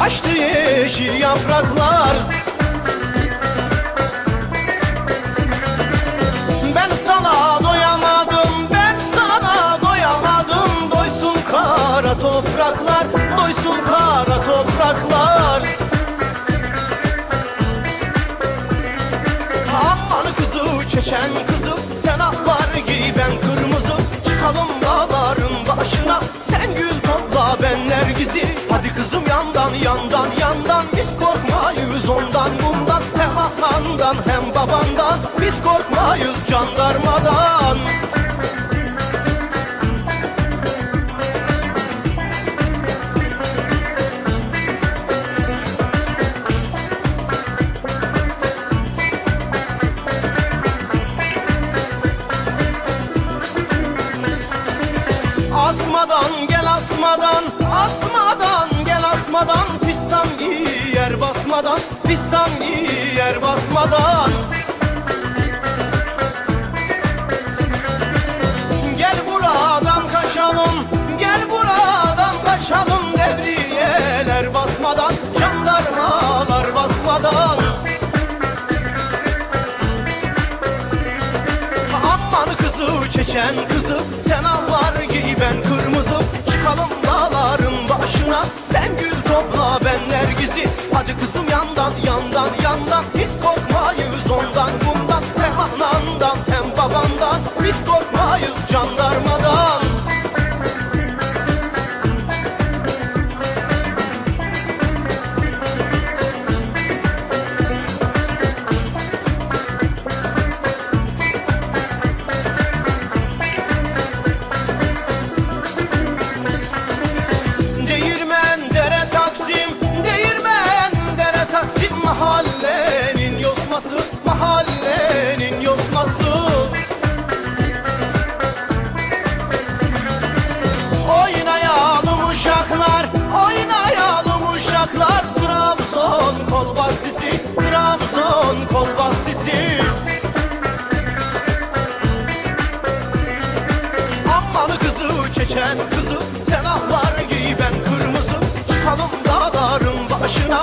Açtı yeşil yapraklar. Ben sana doyamadım, ben sana doyamadım. Doysun kara topraklar, doysun kara topraklar. Aman kızı çeçen kızım yandan Biz korkmayız ondan bundan Hem anandan hem babandan Biz korkmayız jandarmadan. Asmadan gel asmadan Asmadan gel asmadan Fistan giyer basmadan Fistan giyer basmadan. Gel buradan kaçalım Gel buradan kaçalım Devriyeler basmadan Jandarmalar basmadan. Aman kızı çeçen kızı Sen allar giy ben kırmızı. Çıkalım Sen Love. Trabzon kol bastisi Aman kızı çeçen kızı Sen ahlar giy ben kırmızı. Çıkalım dağların başına